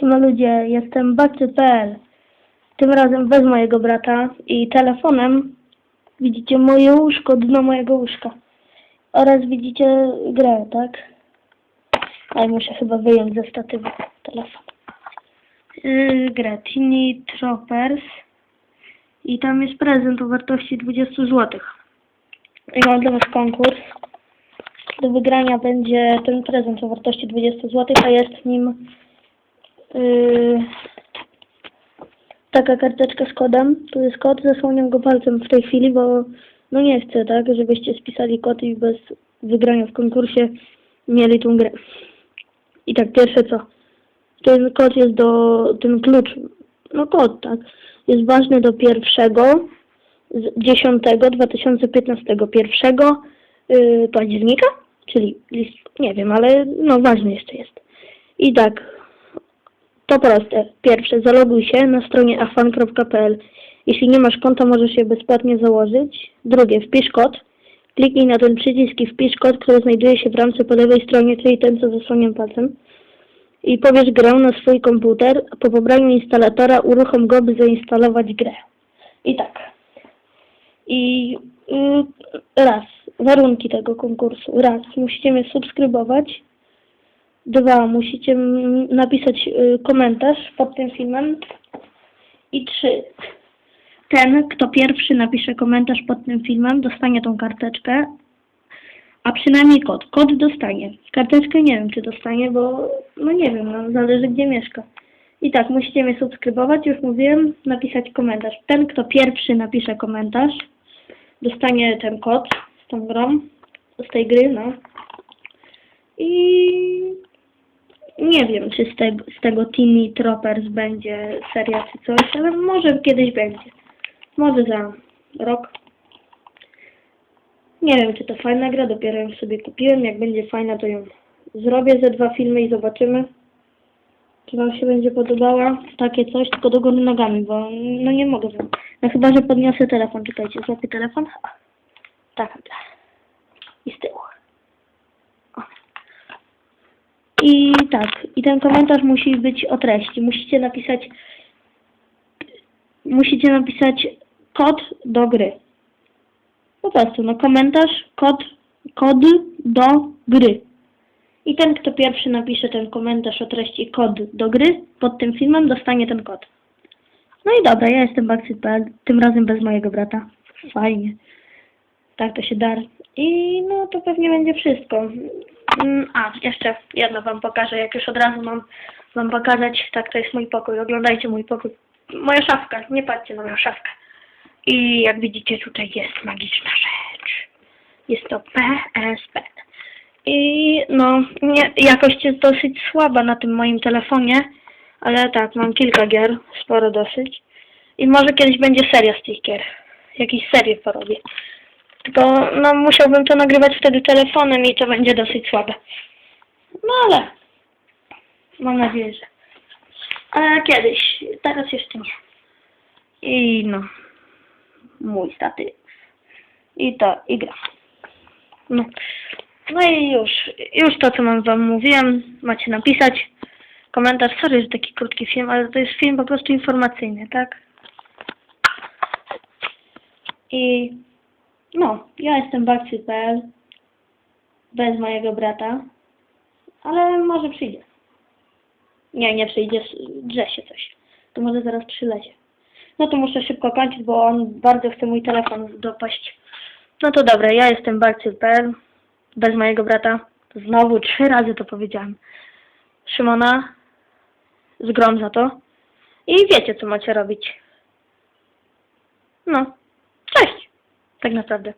Siema ludzie, jestem Bakcy.pl. Tym razem bez mojego brata i telefonem widzicie moje łóżko, dno mojego łóżka. Oraz widzicie grę, tak? Ale muszę chyba wyjąć ze statywu telefon. Yy, grę Tiny Troopers i tam jest prezent o wartości 20 zł. I mam dla was konkurs. Do wygrania będzie ten prezent o wartości 20 zł, a jest nim Yy, taka karteczka z kodem. Tu jest kod, zasłaniam go palcem w tej chwili, bo no nie chcę, tak, żebyście spisali kod i bez wygrania w konkursie mieli tą grę. I tak, pierwsze co? Ten kod jest do, ten klucz, no kod, tak, jest ważny do pierwszego, z 10 2015, pierwszego yy, października, czyli list, nie wiem, ale no ważny jeszcze jest. I tak, to proste. Pierwsze, zaloguj się na stronie afan.pl. Jeśli nie masz konta, możesz je bezpłatnie założyć. Drugie, wpisz kod. Kliknij na ten przycisk i wpisz kod, który znajduje się w ramce po lewej stronie, czyli ten, co palcem. I pobierz grę na swój komputer. Po pobraniu instalatora uruchom go, by zainstalować grę. I tak. I y, raz, warunki tego konkursu. Raz, musicie mnie subskrybować. Dwa, musicie napisać y, komentarz pod tym filmem. I trzy, ten, kto pierwszy napisze komentarz pod tym filmem, dostanie tą karteczkę, a przynajmniej kod. Kod dostanie. Karteczkę nie wiem, czy dostanie, bo no nie wiem, no, zależy gdzie mieszka. I tak, musicie mnie subskrybować, już mówiłem, napisać komentarz. Ten, kto pierwszy napisze komentarz, dostanie ten kod z tą grą, z tej gry, no. I nie wiem, czy z tego, z tego Timmy Troopers będzie seria czy coś, ale może kiedyś będzie. Może za rok. Nie wiem, czy to fajna gra, dopiero ją sobie kupiłem. Jak będzie fajna, to ją zrobię ze dwa filmy i zobaczymy, czy wam się będzie podobała. Takie coś, tylko do góry nogami, bo no nie mogę wam. No chyba, że podniosę telefon. Czekajcie, złapię telefon. Tak, dobra. I z tyłu. O. I tak, i ten komentarz musi być o treści. Musicie napisać musicie napisać kod do gry. Po prostu, no komentarz, kod, kod do gry. I ten, kto pierwszy napisze ten komentarz o treści kod do gry pod tym filmem, dostanie ten kod. No i dobra, ja jestem Baxi.pl, tym razem bez mojego brata. Fajnie. Tak to się da. I no to pewnie będzie wszystko. Mm, A, jeszcze jedno wam pokażę, jak już od razu mam wam pokazać. Tak, to jest mój pokój. Oglądajcie mój pokój. Moja szafka, nie patrzcie na moją szafkę. I jak widzicie, tutaj jest magiczna rzecz. Jest to PSP. I no, nie, jakość jest dosyć słaba na tym moim telefonie, ale tak, mam kilka gier, sporo dosyć. I może kiedyś będzie seria z tych gier. Jakieś serie porobię. Tylko, no, musiałbym to nagrywać wtedy telefonem i to będzie dosyć słabe. No ale, mam nadzieję, że. Ale kiedyś, teraz jeszcze nie. I no, mój statyw. I to, i gra. No. No i już, już to, co mam wam mówiłem, macie napisać komentarz. Sorry, że taki krótki film, ale to jest film po prostu informacyjny, tak? I no, ja jestem Baxi.pl bez mojego brata, ale może przyjdzie. Nie, nie przyjdzie, drze się coś. To może zaraz przylezie. No to muszę szybko kończyć, bo on bardzo chce mój telefon dopaść. No to dobra, ja jestem Barcy.pl bez mojego brata. Znowu trzy razy to powiedziałem. Szymona z grom za to. I wiecie, co macie robić. No. Tak naprawdę.